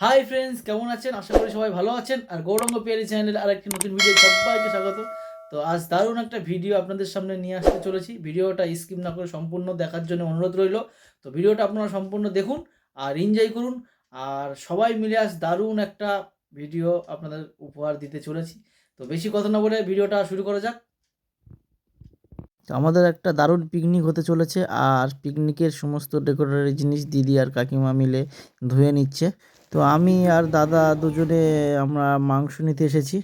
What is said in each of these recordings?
Hi friends কেমন আছেন? আশা করি সবাই ভালো আছেন। আর গৌরঙ্গ পিয়ারি চ্যানেল আর একটি নতুন ভিডিও সবাইকে স্বাগত। তো আজ দারুণ একটা ভিডিও আপনাদের সামনে নিয়ে আসতে চলেছি। ভিডিওটা স্কিপ না করে সম্পূর্ণ দেখার জন্য অনুরোধ রইল। তো ভিডিওটা আপনারা সম্পূর্ণ দেখুন আর এনজয় করুন। আর সবাই মিলে আজ দারুণ একটা ভিডিও আপনাদের উপহার দিতে চলেছি। তো বেশি কথা না বলে ভিডিওটা শুরু করা যাক। তো আমাদের একটা দারুণ পিকনিক হতে চলেছে। আর পিকনিকের সমস্ত ডেকোরেটরি জিনিস দিদি আর কাকিমা মিলে ধুয়ে নিচ্ছে। তো আমি আর দাদা দুজনে আমরা মাংস নিতে এসেছি।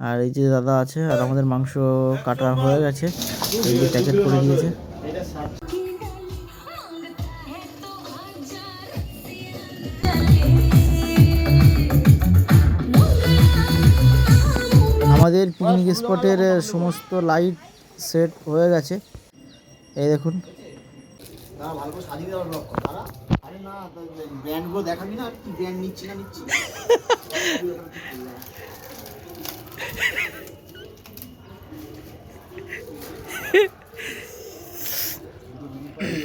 আর এই যে দাদা আছে, আর আমাদের মাংস কাটা হয়ে গেছে। এই যে প্যাকেট করে দিয়েছে। আমাদের পিকনিক স্পটের সমস্ত লাইট সেট হয়ে গেছে। এই দেখুন। ভালো আরে না ব্র্যান্ডগুলো দেখাবি না? কি ব্র্যান্ড নিচ্ছি না নিচ্ছি?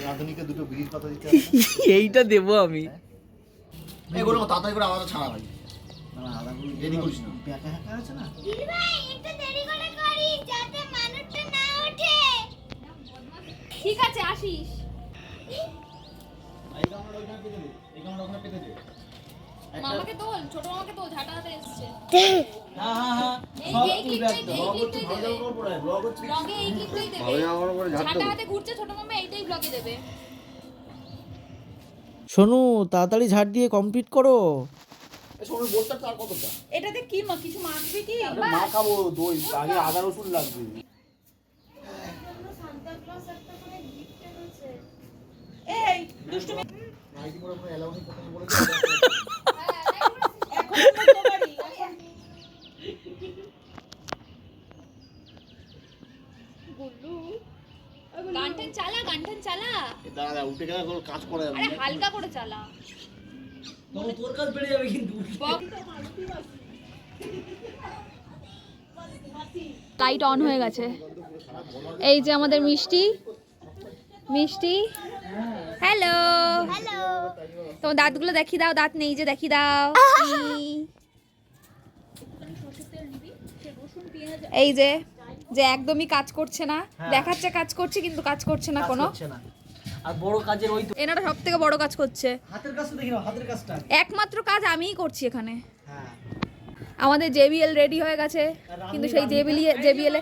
রাধুনিকে দুটো দিতে এইটা দেবো আমি। এগুলো তাড়াতাড়ি করে ছাড়া ভাই। রেডি করিস না। ব্যাকা হ্যাকা আছে না? দিদিভাই একটু দেরি করে করি যাতে মানুষটা না ওঠে। ঠিক আছে আসিস। মামাকে তোল ছোট মামাকে তোল ঝাঁটা হাতে এসছে। হ্যাঁ হ্যাঁ হ্যাঁ এই ব্লগ এই ক্লিপটাই দেবে। ঝাঁটা হাতে ঘুরছে ছোট মামা এইটাই ব্লগে দেবে। শোনু তাড়াতাড়ি ঝাড় দিয়ে কমপ্লিট করো। এই সময় বোর্ডটা তার কতটা? এটাতে কি মা কিছু মাখবি কি? আরে মা খাব দই আগে আদা রসুন লাগবে এই দুষ্টু নাইটি পরে কোনো অ্যালাউ নেই কোথায় বলে এখন করতে পারি গানটান চালা গানটান চালা। দাঁড়া দাঁড়া উঠে গেলে কাজ করে আরে হালকা করে চালা। তখন তোর কাজ বেড়ে যাবে কিন্তু। লাইট অন হয়ে গেছে। এই যে আমাদের মিষ্টি মিষ্টি। হ্যালো হ্যালো তোমার দাঁতগুলো দেখিয়ে দাও দাঁত নেই যে দেখিয়ে দাও। এই যে যে একদমই কাজ করছে না। হ্যাঁ। দেখাচ্ছে কাজ করছে কিন্তু কাজ করছে না কোনো। আর বড় কাজের ওই তো এনারা সব থেকে বড় কাজ করছে। হাতের কাজটা দেখি না হাতের কাজটা। একমাত্র কাজ আমিই করছি এখানে। হ্যাঁ। আমাদের জেবিএল রেডি হয়ে গেছে। কিন্তু সেই জেবিএল জেবিএল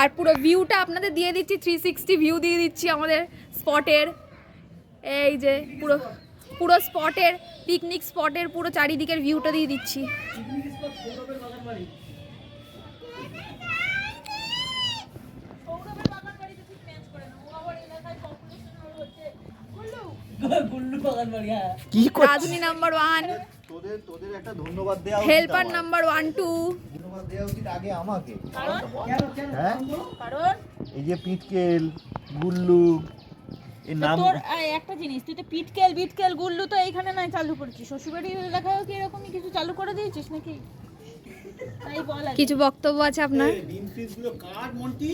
আর পুরো ভিউটা আপনাদের দিয়ে দিচ্ছি থ্রি সিক্সটি ভিউ দিয়ে দিচ্ছি আমাদের স্পটের এই যে পুরো পুরো স্পটের পিকনিক স্পটের পুরো চারিদিকের ভিউটা দিয়ে দিচ্ছি। গুল্লু। বাগান বাড়ি কি রাধুনি নাম্বার ওয়ান তোদের তোদের একটা ধন্যবাদ দেওয়া হেল্পার নাম্বার ওয়ান টু ধন্যবাদ দেওয়া উচিত আগে আমাকে। হ্যাঁ? এই যে পিটকেল গুল্লু এর নাম তোর একটা জিনিস তুই তো পিটকেল বিটকেল গুল্লু তো এইখানে নাই চালু করেছিস। শ্বশুরবাড়ি এলাকায় কি এরকমই কিছু চালু করে দিয়েছিস নাকি? তাই বল কিছু বক্তব্য আছে আপনার? এই ডিম ফিস কাট মন্টি?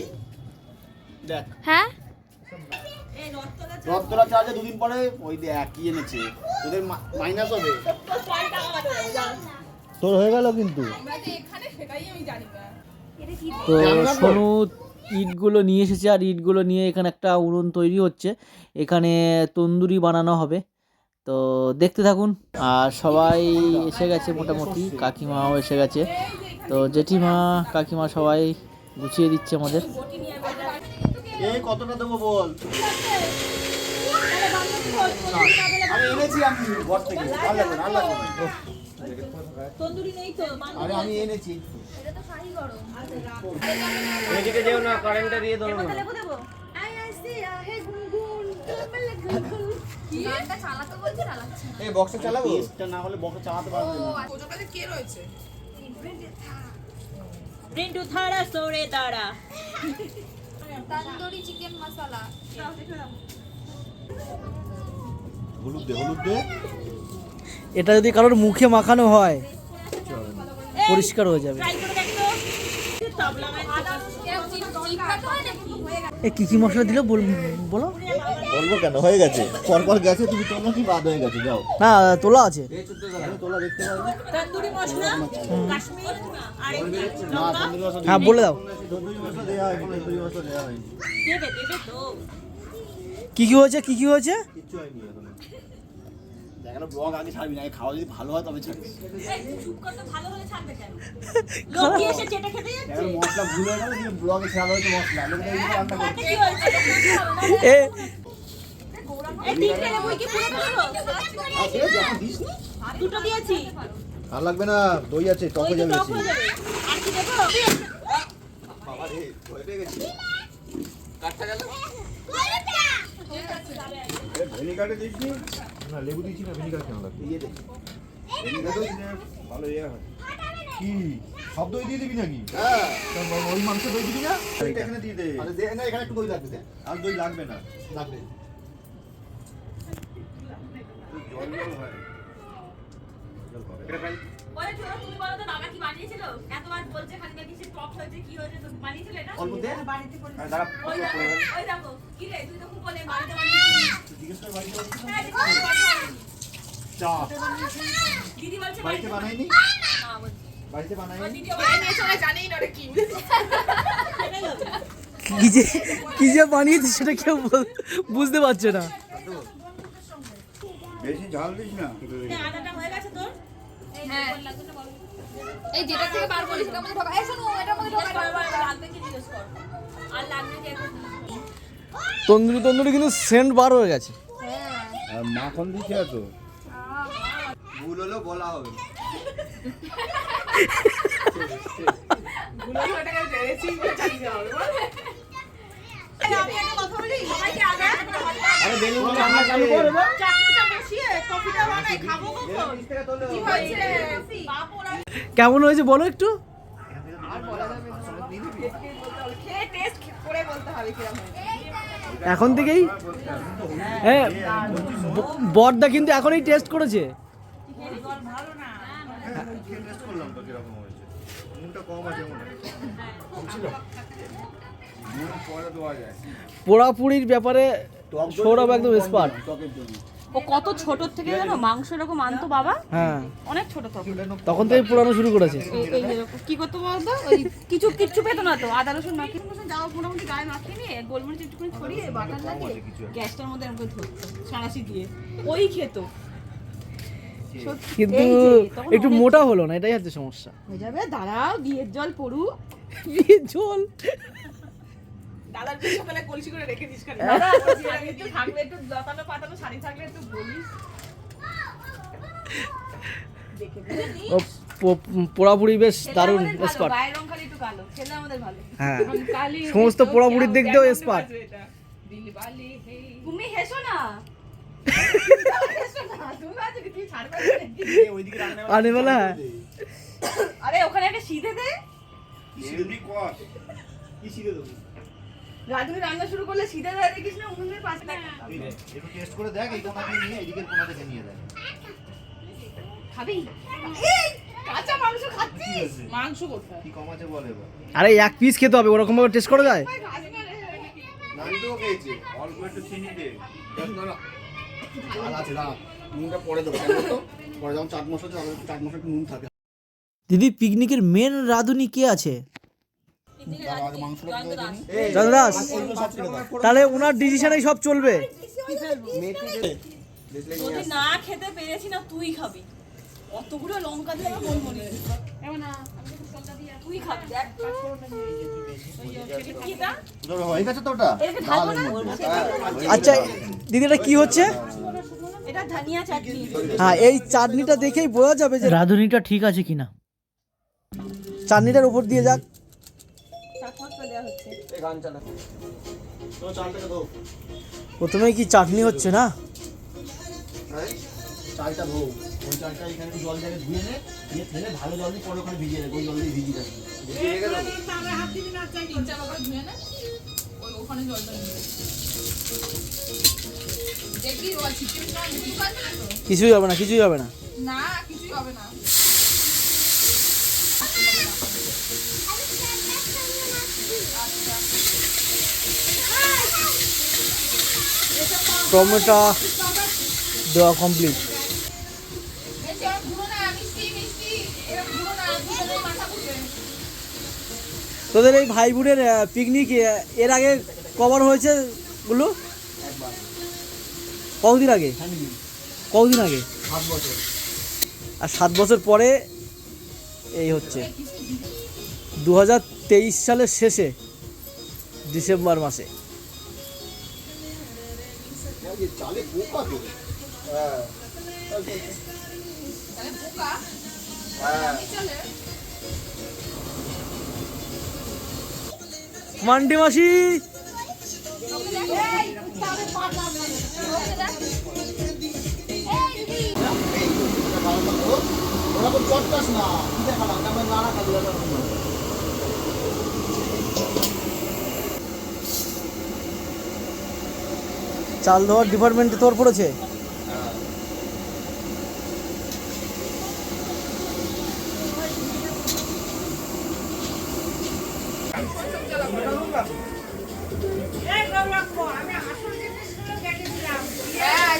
দেখ। হ্যাঁ? রথতলা চার্জে দুদিন পরে ওই দেখ কি এনেছে। তোদের মাইনাস হবে। তোর হয়ে গেল কিন্তু। তো সোনু ইটগুলো নিয়ে এসেছে আর ইটগুলো নিয়ে এখানে একটা উনুন তৈরি হচ্ছে। এখানে তন্দুরি বানানো হবে। তো দেখতে থাকুন। আর সবাই এসে গেছে মোটামুটি। কাকিমাও এসে গেছে। তো জেঠিমা কাকিমা সবাই গুছিয়ে দিচ্ছে আমাদের। কতটা দেবো বল? আরে এনেছি আমি ঘর থেকে। ভালো লাগবে না, ভালো লাগবে না। তন্দুরি নেই তো মা- আরে আমি এনেছি। লেবু দেবো গানটা চালাতে বলছে চালাচ্ছে না। এই বক্সে চালাবো? এটা না হলে বক্সে চালাতে পারবে না। থাড়া সরে দাঁড়া। তন্দুরি চিকেন মশলা হলুদ দে হলুদ দে। এটা যদি কারোর মুখে মাখানো হয় পরিষ্কার হয়ে যাবে। হয় এ কি কি মশলা দিল? বলো বলব কেন? হয়ে গেছে। পরপর গেছে তুমি তোমরা কি বাদ হয়ে গেছে? যাও। না তোলা আছে। তোলা দেখতে তন্দুরি মশলা কাশ্মীর আর এই না তন্দুরি মশলা হ্যাঁ বলে দাও। তন্দুরি মশলা তন্দুরি মশলা দেবে দেবে তো। কি কি হয়েছে কি কি হয়েছে কিচ্ছু হয়নি এখন দেখানো ব্লগ আগে ছাড়বি না খাওয়া যদি ভালো হয় তবে ছাড়বি চুপ করতে ভালো হলে ছাড়বে কেন লোক এসে চেটে খেতে যাচ্ছে এখন মশলা ভুল হয়ে গেল ব্লগে ছাড়া হয়তো মশলা লোকেরা এইগুলো রান্না করে কি হয়েছে এ এই তিনটে লেবুই কি পুরো দিল দুটো দিয়েছি আর লাগবে না দই আছে টক হয়ে তো যাবে টক বেশি আর কি দেবো বাবা রে ভয় পেয়ে গেছি ভেনিগারে দিসনি না লেবু দিচ্ছি না ভিনিগার কেন লাগবে? দিয়ে দে। ভেনিগারে দিলে ভালো ইয়ে হয়। কি? সব দই দিয়ে দিবি নাকি? হ্যাঁ। ওই মাংস দই দিবি না? এটা এখানে দিয়ে দে। আরে দে না এখানে একটু দই লাগবে দে। আর দই লাগবে না। লাগবে। জল জল হয়। এটা ফেল বলে তুমি বলো তো বাবা কি বানিয়েছিল? এতবার বলছে খালি নাকি হয়েছে কি হয়েছে তো বানিয়েছিল এটা অল্প দে। আর দাঁড়া। ওই পরে দেখো হবে। ওই দেখো কি রে তুই তো খুব বলে বাড়িতে বানিয়েছিস জিজ্ঞেস করে বাড়িতে বানিয়েছিস? হ্যাঁ, দিদি বলছে বাড়িতে বানিয়েছিস। চা দিদি বলছে বাড়িতে বানাইনি? বাড়িতে বানাইনি? দিদি বানিয়েছে ওরা জানেই না ওটা কি। কি যে কি যে বানিয়েছে সেটা কেউ বুঝতে পারছে না। বেশি ঝাল দিস না। আদাটা হয়ে গেছে তোর? হ্যাঁ এই যেটা থেকে বার করিস সেটা মধ্যে ঢোকা। এই শোনো এটার মধ্যে ঢোকা। লাগবে কি জিজ্ঞেস কর। আর লাগবে কি এখন? তন্দুরি তন্দুরি কিন্তু সেন্ট বার হয়ে গেছে। আর মাখন দিছে তো ভুল হলো বলা হবে। আমি একটা কথা বলি সবাইকে আগে আরে বেলুন রান্না চালু কর চাটনিটা বসিয়ে কফিটা বানাই খাব কখন? কি হয়েছে? কেমন হয়েছে বলো একটু? খেয়ে টেস্ট করে বলতে হবে কীরকম এখন থেকেই? হ্যাঁ ব- বড়দা কিন্তু এখনই টেস্ট করেছে। টেস্ট করলাম তো কীরকম হয়েছে। নুনটা কম আছে মনে হয় নুন পরে দেওয়া যায় পোড়াপুরির ব্যাপারে সৌরভ একদম স্পার্ট ও কত ছোট থেকে জানো মাংস এরকম আনতো বাবা? হ্যাঁ। অনেক ছোট তখন তখন থেকে পুরানো শুরু করেছে। কি করতে বলতো? ওই কিছু কিচ্ছু পেত না তো। আদা রসুন মাখিয়ে রসুন যাওয়া মোটামুটি গায়ে মাখিয়ে নিয়ে গোলমরিচ একটুখানি ছড়িয়ে বাটার লাগিয়ে গ্যাসটার মধ্যে এরকম করে ধরতো সাঁড়াশি দিয়ে। ওই খেত। কিন্তু একটু মোটা হলো না এটাই হচ্ছে সমস্যা। হয়ে যাবে দাঁড়াও বিয়ের জল পড়ুক। জল? দাদার সকালে কলসি করে রেখে দিস কেন? দাদা একটু থাকলে একটু লতানো পাতানো শাড়ি থাকলে একটু বলিস। ও পোড়াপুরি বেশ দারুণ খালি ভালো। হ্যাঁ। সমস্ত পোড়াপুরির দিক দিয়েও স্পার্ট তুমি হেসো না। আনে বেলা। আরে ওখানে একটা সিধে দে। কি সিদ্ধে দেবো? রাজনী রান্না শুরু করলে সিধে দেখিস না উনুনের পাশে এই একটু টেস্ট করে দেখ এই কোনা নিয়ে এদিকের কোনা থেকে নিয়ে দেখ। খাবি? এই, কাঁচা মাংস খাচ্ছিস? মাংস কোথায়? কি কম আছে বল এবার। আরে এক পিস খেতে হবে ওরকম ভাবে টেস্ট করা যায়? খাবি না রে। অল্প একটু চিনি দে। ঝাল আছে দাঁড়া। নুনটা পরে দেবো তো পরে যখন চাট মশলা চাট মশলা একটু নুন থাকে। দিদি পিকনিকের মেন রাঁধুনি কে আছে? দাও তাহলে ওনার ডিসিশনেই সব চলবে। যদি না খেতে পেরেছি না তুই খাবি। অতগুলো লঙ্কা দিয়ে আমার মন তুই খাবি দেখ? আচ্ছা দিদি এটা কি হচ্ছে? এটা ধনিয়া চাটনি। হ্যাঁ এই চাটনিটা দেখেই বোঝা যাবে যে রাঁধুনিটা ঠিক আছে কিনা? চাটনিটার উপর দিয়ে যাক। হচ্ছে। প্রথমে কি চাটনি হচ্ছে না? চালটা ধো। ওই চালটা এখানে জল দিয়ে ধুয়ে নে দিয়ে ফেলে ভালো জল দিয়ে পরে ওখানে ভিজিয়ে রাখব ওই জল দিয়ে ভিজিয়ে রাখবি। ভিজিয়ে রেখে দেবো কিছুই হবে না কিছুই হবে না। টমেটো দেওয়া কমপ্লিট তোদের এই ভাই বোনের পিকনিক এর আগে কভার হয়েছে গুলো? কতদিন আগে? কতদিন আগে? আর সাত বছর পরে এই হচ্ছে। দু হাজার তেইশ সালের শেষে ডিসেম্বর মাসে। চালে পোকা তো হ্যাঁ। হ্যাঁ। মান্টি মাসি। ওরা তো চটকাস না। দেখালাম? তারপরে নাড়া খাবি ওটা চাল ধোয়ার ডিপার্টমেন্টে তোর পড়েছে? হ্যাঁ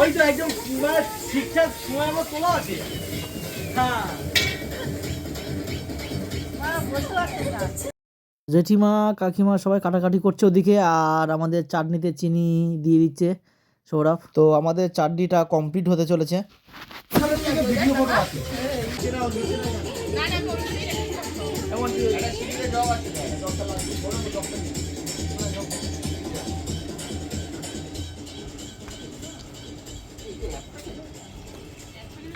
ওই তো একদম মানে ঠিকঠাক সময় মতো তোলা আছে। হ্যাঁ। জেঠিমা কাকিমা সবাই কাটাকাটি করছে ওদিকে আর আমাদের চাটনিতে চিনি দিয়ে দিচ্ছে সৌরভ। তো আমাদের চাটনিটা কমপ্লিট হতে চলেছে।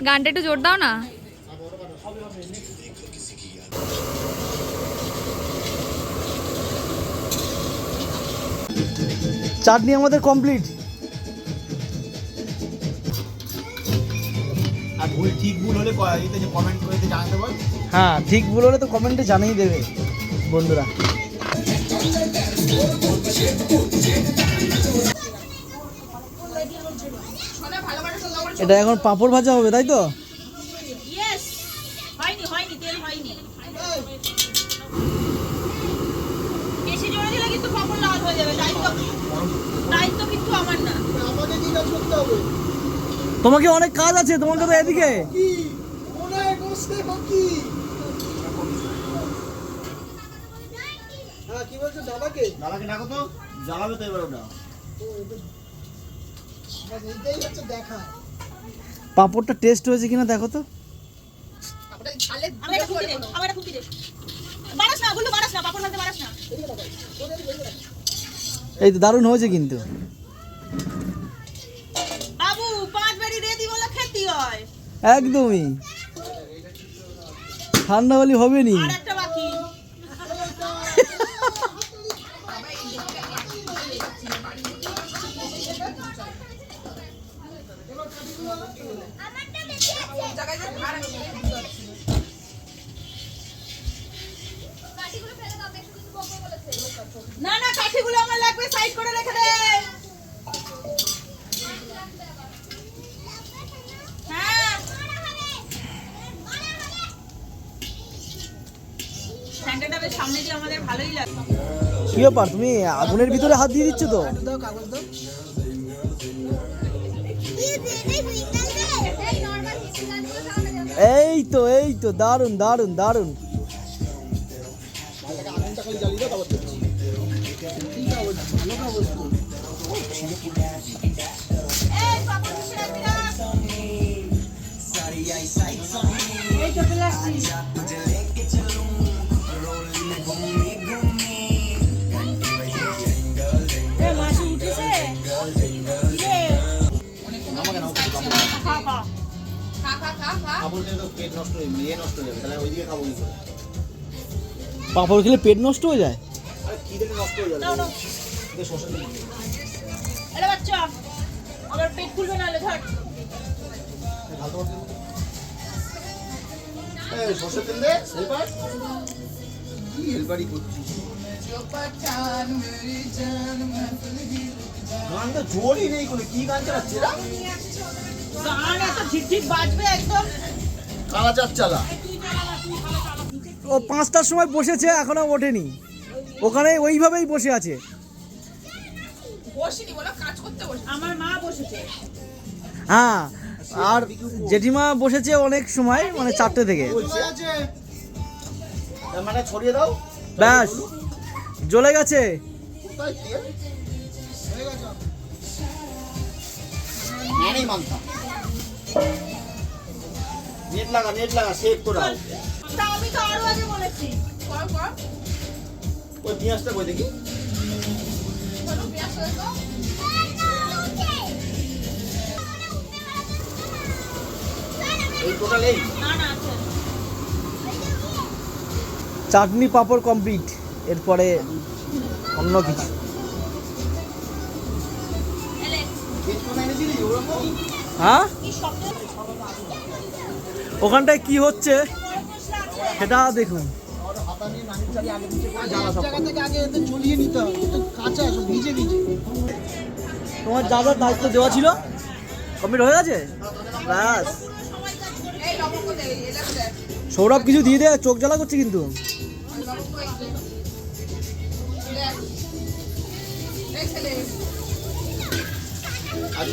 গানটা একটু জোর দাও না চাটনি আমাদের কমপ্লিট আর ভুল ঠিক ভুল হলে ক- এতে যে কমেন্ট করে যে জানাতে বল। হ্যাঁ ঠিক ভুল হলে তো কমেন্টে জানিয়ে দেবে বন্ধুরা। এটা এখন পাঁপড় ভাজা হবে তাই তো? তোমাকে অনেক কাজ আছে তোমাকে তো এদিকে কি অনেক বসতে কি হ্যাঁ কি বলছো দাদাকে দাদাকে ডাকো তো জ্বালাবে তো এবার ওটা এইটাই হচ্ছে দেখা পাঁপড়টা টেস্ট হয়েছে কিনা দেখো তো এই তো দারুণ হয়েছে কিন্তু হয়। একদমই। ঠান্ডা হলে হবে নি না না কাঠিগুলো আমার লাগবে সাইড করে রেখে দে হ্যাঁ স্যান্ডেলটা বেশ সামনে দিয়ে আমাদের ভালোই লাগে কি ব্যাপার? তুমি আগুনের ভিতরে হাত দিয়ে দিচ্ছ তো? এই তো এই তো দারুণ দারুণ দারুণ। এই দিলে তো পেট নষ্ট হয়ে মেয়ে নষ্ট হয়ে যাবে তাহলে ওইদিকে খাব কি করে? পাঁপড় খেলে পেট নষ্ট হয়ে যায়? আরে খিদেটা নষ্ট হয়ে যাবে? নাও নাও এতে শসা বাচ্চা আমার পেট খুলবে না ধর। ভালো এই সরষে তেল দে হেল্পার। কি হেল্পারই করছিস? গানটা জোরই নেই কোনো কি গান চালাচ্ছে এরা গান এত ঠিক ঠিক বাজবে একদম। কালা চাপ চালা। ও পাঁচটার সময় বসেছে এখনও ওঠেনি। ওখানে ওইভাবেই বসে আছে। বসিনি বলো কাজ করতে বসে আমার মা বসেছে। হ্যাঁ আর জেঠিমা বসেছে অনেক সময় মানে চারটে থেকে। মানে ছড়িয়ে দাও। ব্যাস জ্বলে গেছে। মানতাম নেট লাগা নেট লাগা সেভ করে তা আমি তো আরও আগে বলেছি। কর কর ওই পেঁয়াজটা কই দেখি? চলো পেঁয়াজ করে এই টোটাল এই। না না আছে। চাটনি পাঁপড় কমপ্লিট এরপরে অন্য কিছু। হ্যাঁ? ওখানটায় কি হচ্ছে? সেটা দেখুন। তোমার যা যা দায়িত্ব দেওয়া ছিল? কমপ্লিট হয়ে গেছে? ব্যাস। সৌরভ কিছু দিয়ে দে, চোখ জ্বালা করছে কিন্তু।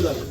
লবঙ্গ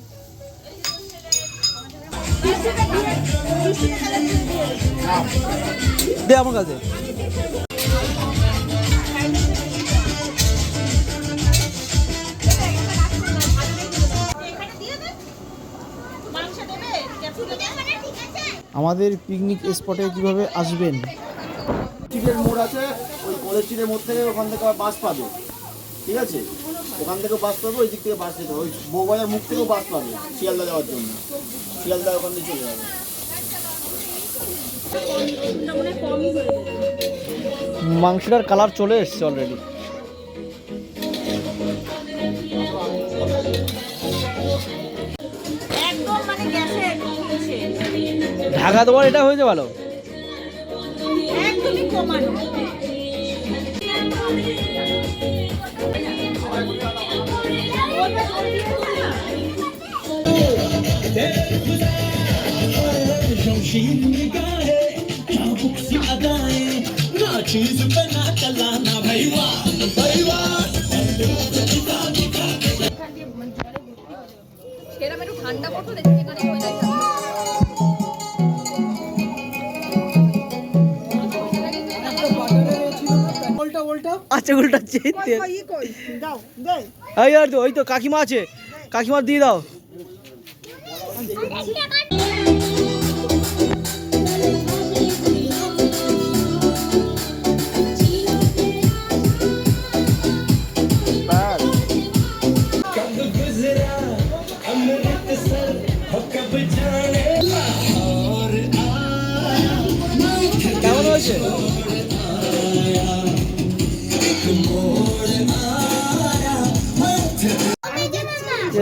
দে আমার কাছে। আমাদের পিকনিক স্পটে কীভাবে আসবেন? মোড় আছে, ওই কলেজ স্ট্রিটের থেকে ওখান থেকে বাস পাবে। ঠিক আছে? ওখান থেকে বাস পাবে ওই দিক থেকে বাস যেতে হবে। ওই বউবাজার মুখ থেকেও বাস পাবে শিয়ালদা যাওয়ার জন্য। শিয়ালদা ওখান থেকে চলে যাবে। মাংসটার কালার চলে এসছে অলরেডি একদম মানে ঢাকা দেওয়ার এটা হয়েছে ভালো? একদমই কমানো। সেরকম একটু ঠান্ডা পড়তো দেখি যেখানে হয়ে যায় ওল্টা উল্টা চেয়ে দাও আর তো ওই তো কাকিমা আছে। কাকিমা দিয়ে দাও।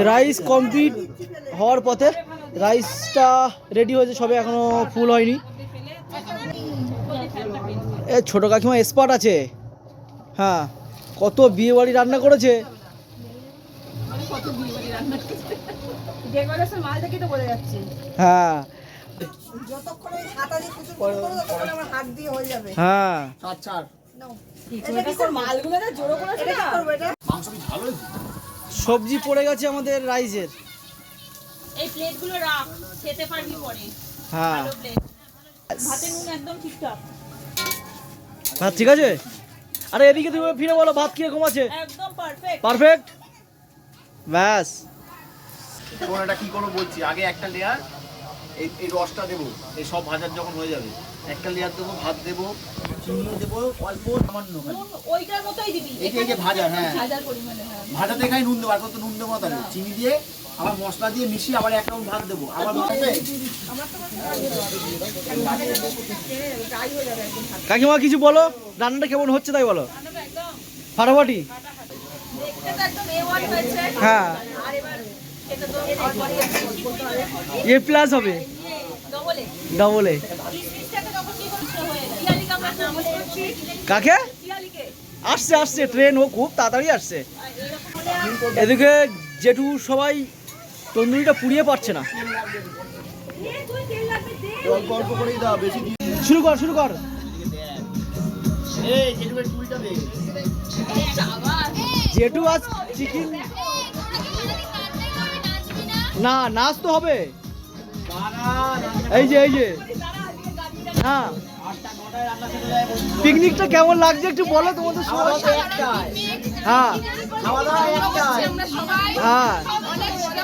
রাইস কমপ্লিট হওয়ার পথে রাইসটা রেডি হয়েছে সবে এখনও ফুল হয়নি। এ ছোট কাকিমা স্পট আছে। হ্যাঁ কত বিয়ে বাড়ি রান্না করেছে। হ্যাঁ। হয়ে যাবে। হ্যাঁ। সবজি পড়ে গেছে আমাদের রাইসের। এই প্লেটগুলো রাখ খেতে পারবি পরে। হ্যাঁ। ভাতে নুন একদম ঠিকঠাক। ভাত ঠিক আছে? আরে এদিকে তুমি ফিরে বলো ভাত কীরকম আছে? একদম পারফেক্ট পারফেক্ট ব্যাস। এটা কি করব বলছি? আগে একটা লেয়ার এই এই রসটা দেবো এই সব ভাজার যখন হয়ে যাবে। একটা লেয়ার দেবো ভাত দেবো চিনিও দেবো অল্প সামান্য ওইটার মতোই দিবি। এই যে ভাজা হ্যাঁ। হাজার পরিমাণে হ্যাঁ। ভাজাতে খাই নুন দেবো আর কত নুন দেবো তাহলে? চিনি দিয়ে আবার মশলা দিয়ে মিশিয়ে আবার এক রাউন্ড ভাত দেবো। আবার ভাতে কাকিমা কিছু বলো? রান্নাটা কেমন হচ্ছে তাই বলো? ফাটাফাটি? দেখতে তো একদম এ ওয়ান হয়েছে। হ্যাঁ। এ প্লাস হবে। ডবলে এ কাকে? আসছে আসছে ট্রেন ও খুব তাড়াতাড়ি আসছে। এদিকে জেঠু সবাই তন্দুরিটা পুড়িয়ে পারছে না। শুরু কর শুরু কর। জেঠু আজ চিকেন না, নাচ তো হবে। এই যে এই যে। হ্যাঁ পিকনিকটা কেমন লাগছে একটু বলো তোমাদের সবাই হ্যাঁ হ্যাঁ অনেক মজা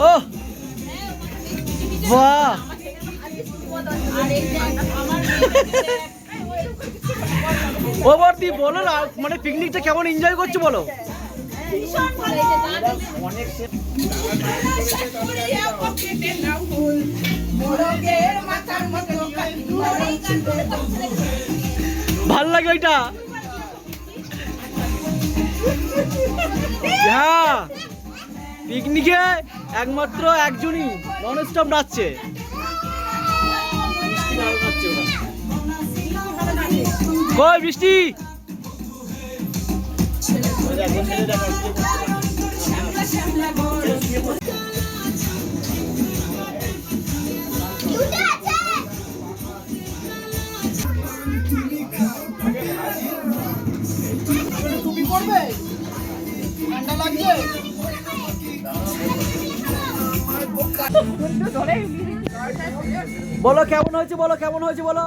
ও! বাহ! ও বর্তি বলো না মানে পিকনিকটা কেমন এনজয় করছ বলো? ভালো লাগে ওইটা হ্যাঁ পিকনিকে একমাত্র একজনই নন স্টপ নাচছে বৃষ্টি দুটো বলো কেমন হয়েছে বলো কেমন হয়েছে বলো?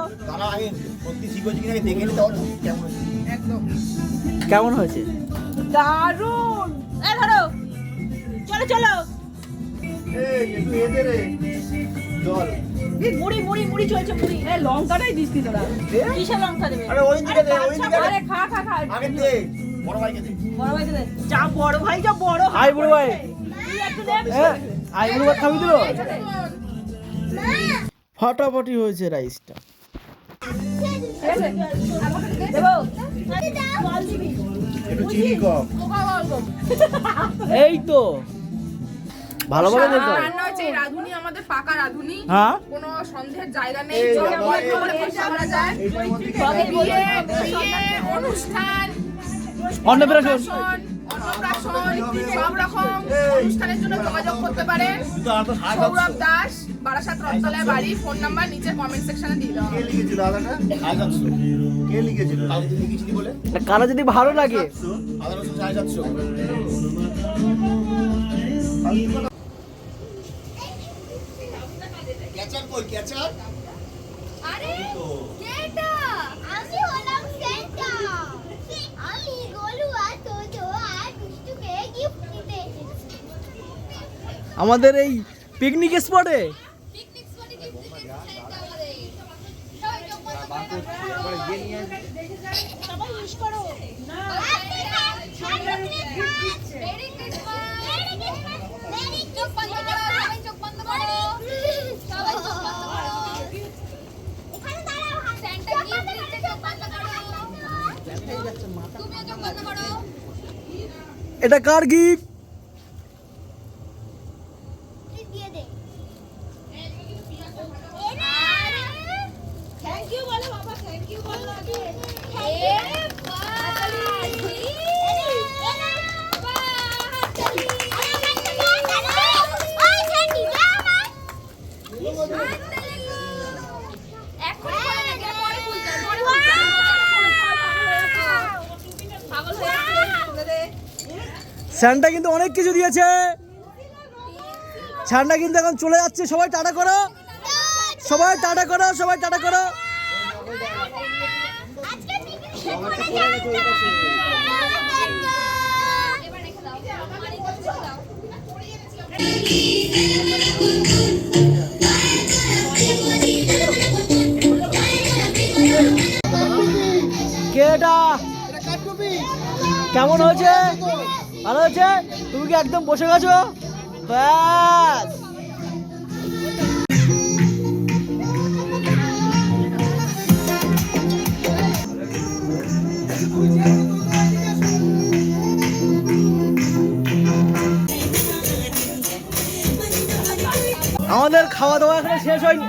কেমন কেমন হয়েছে? দারুণ! ধরো। চলো চলো। রে। জল। এই মুড়ি মুড়ি মুড়ি চলছে মুড়ি। এ লঙ্কাটাই দিস কি তোরা। কিসের লঙ্কা দেবে? আরে ওই দিকে দে ওই দিকে আরে খা খা খা। আগে দে। বড় ভাইকে দে। বড় ভাই দে। যা বড় ভাই যা বড় আই বুড়ো ভাই। তুই একটু দে এ, আই বুড়ো ভাই খাবি তো ফাটাফাটি হয়েছে রাইসটা। এই তো। ভালোভাবে বলতে হবে রান্না হচ্ছে রাঁধুনি আমাদের পাকা রাঁধুনি। হ্যাঁ? কোনো সন্দেহের জায়গা নেই। যাই। এইটার মধ্যে বিয়ে বিয়ে অনুষ্ঠান। অন্নপ্রাশন। অন্নপ্রাশন সব রকম অনুষ্ঠানের জন্য যোগাযোগ করতে পারেন তুই তো আর তো সাড়ে সৌরভ দাস বারাসাত রথতলায় বাড়ি। ফোন নাম্বার নিচে কমেন্ট সেকশনে দিয়ে দেওয়া কে লিখেছিল আদাটা সাড়ে সাতশো কে লিখেছিল? কালকে তুই লিখেছিলি বলে? কারা যদি ভালো লাগে। আদা রসুন ক্যাচার কই? ক্যাচার আরে কেটা আমি হলাম তুমিও চোখ বন্ধ স্পটে এটা কার গিফট প্লিজ দিয়ে দে থ্যাংক ইউ বলো বাবা থ্যাংক ইউ বলো আগে এ বালি এখন পরে না গেলে পরে খুলতে হবে, পরে খুলতে হবে। পাগল হয়ে যাচ্ছে, খুলে দে। স্যান্টা কিন্তু অনেক কিছু দিয়েছে। স্যান্টা কিন্তু এখন চলে যাচ্ছে। সবাই টাটা করো। সবাই টাটা করো, সবাই টাটা করো। আজকে পিকনিক এবার রেখে দাও আমার এই কাছে রেখে দাও কে এটা? কেমন হয়েছে? ভালো হয়েছে? তুমি কি একদম বসে গেছো? ব্যাস। আমাদের খাওয়া দাওয়া এখনও শেষ হয়নি।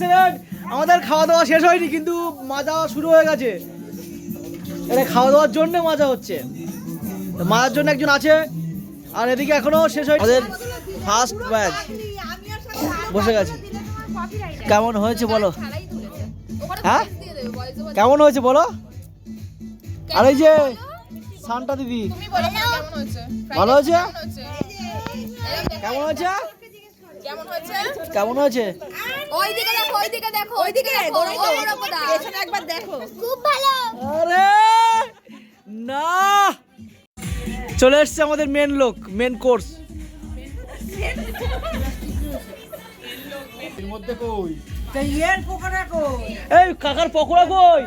সেকেন্ড আমাদের খাওয়া দাওয়া শেষ হয়নি, কিন্তু মাজা শুরু হয়ে গেছে। এটা খাওয়া দাওয়ার জন্য মাজা হচ্ছে। তো মাজার জন্য একজন আছে। আর এদিকে এখনও শেষ হয়নি। আমাদের ফার্স্ট ব্যাচ বসে গেছে। কেমন হয়েছে বলো? হ্যাঁ? কেমন হয়েছে বলো? আর এই যে সানটা দিদি। তুমি বলো না কেমন হয়েছে ভালো হয়েছে? কেমন হয়েছে? কেমন হয়েছে? কেমন হয়েছে ওইদিকে দেখো ওইদিকে দেখো ওইদিকে দেখো, ওরকম দাও। পেছনে একবার দেখো। খুব ভালো। আরে! না! চলে এসছে আমাদের মেন লোক মেন কোর্স এর মধ্যে কই? তা ইয়ের পোকাটা কই? এই কাকার পকোড়া কই?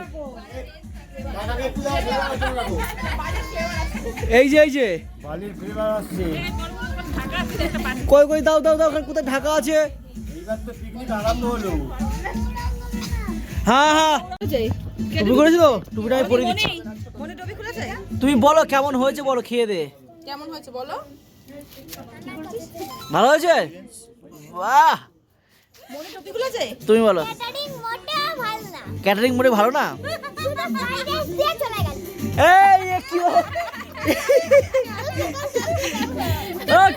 এই যে এই যে। বালির ফ্লেভার আসছে। কই কই দাও দাও দাও কোথায় ঢাকা আছে? এইবার তো পিকনিক আরম্ভ হলো। হ্যাঁ হ্যাঁ। টুপি করেছ? টুপিটা আমি পরে দিচ্ছি। মনে খুলেছে? তুমি বলো কেমন হয়েছে বলো খেয়ে দে। কেমন হয়েছে বলো? ভালো হয়েছে? বাহ! মনে খুলেছে? তুমি বলো। ক্যাটারিং মোটা ভালো না। মোটে ভালো না? শুধু ফ্রাইড রাইস দিয়ে চলে গেল এই এ কি ও?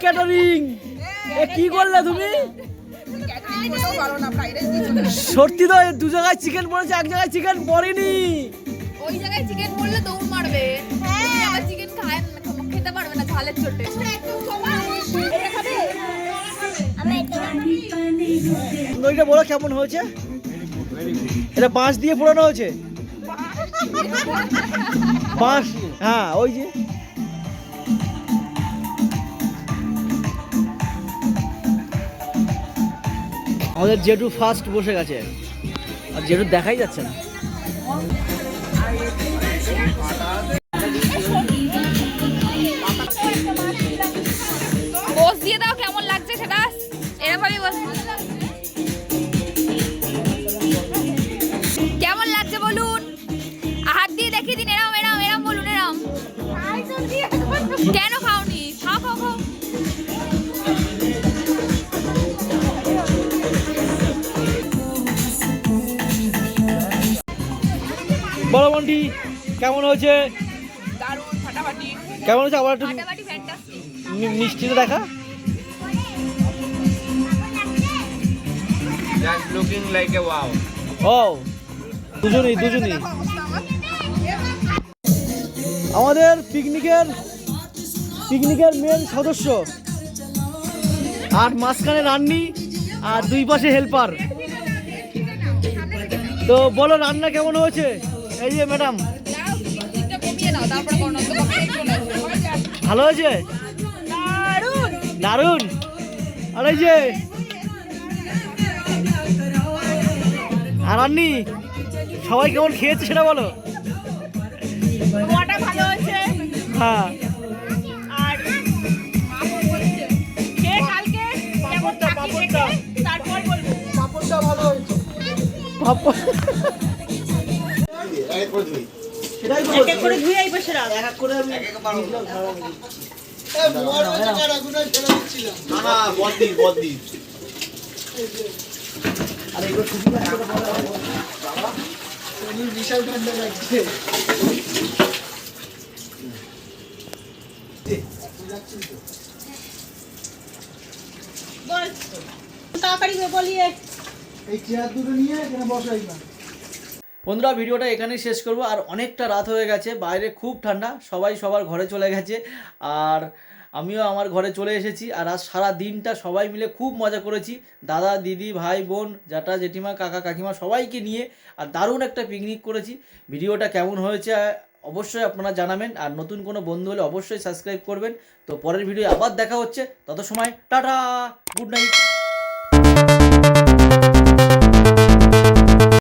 ক্যাটারিং এ কি করলে তুমি। সত্যি তো দু জায়গায় চিকেন পড়েছে এক জায়গায় চিকেন পড়েনি। ওই জায়গায় চিকেন পড়লে দৌড় মারবে। আবার চিকেন খায় খেতে পারবে না ঝালের চোটে। এটা বলো কেমন হয়েছে? এটা বাঁশ দিয়ে পোড়ানো হয়েছে? বাঁশ হ্যাঁ ওই যে। আমাদের জেঠু ফার্স্ট বসে গেছে। আর জেঠু দেখাই যাচ্ছে না। লাগছে সেটা এরকমই বস কেমন লাগছে বলুন? হাত দিয়ে দেখিয়ে দিন এরম এরম এরম বলুন এরম। কেন খাওনি? খাও খাও খাও। বলো মন্টি কেমন হয়েছে? কেমন হয়েছে? আবার একটু মিষ্টিতে দেখা? Just looking like a wow. ও দুজনই দুজনই। আমাদের পিকনিকের পিকনিকের মেন সদস্য। আর মাঝখানে রান্নি আর দুই পাশে হেল্পার তো বলো রান্না কেমন হয়েছে? এই যে ম্যাডাম ভালো হয়েছে? দারুণ। আর এই যে আর রান্নি সবাই কেমন খেয়েছে সেটা বলো? ভালো হয়েছে। হ্যাঁ। আর খেয়ে কালকে কেমন থাকি দেখে তারপর পাপড়। এক করে ধুই। সেটাই তো এক এক করে ধুয়ে এই পাশে রাখ। এক এক করে আমি না না বন্ধুরা, ভিডিওটা এখানেই শেষ করব। আর অনেকটা রাত হয়ে গেছে, বাইরে খুব ঠান্ডা, সবাই সবার ঘরে চলে গেছে। আর আমিও আমার ঘরে চলে এসেছি আর আজ সারা দিনটা সবাই মিলে খুব মজা করেছি। দাদা, দিদি, ভাই, বোন জাটা জেঠিমা, কাকা, কাকিমা সবাইকে নিয়ে আর দারুণ একটা পিকনিক করেছি। ভিডিওটা কেমন হয়েছে অবশ্যই আপনারা জানাবেন আর নতুন কোনো বন্ধু হলে অবশ্যই সাবস্ক্রাইব করবেন। তো পরের ভিডিও আবার দেখা হচ্ছে। তত সময় টাটা গুড নাইট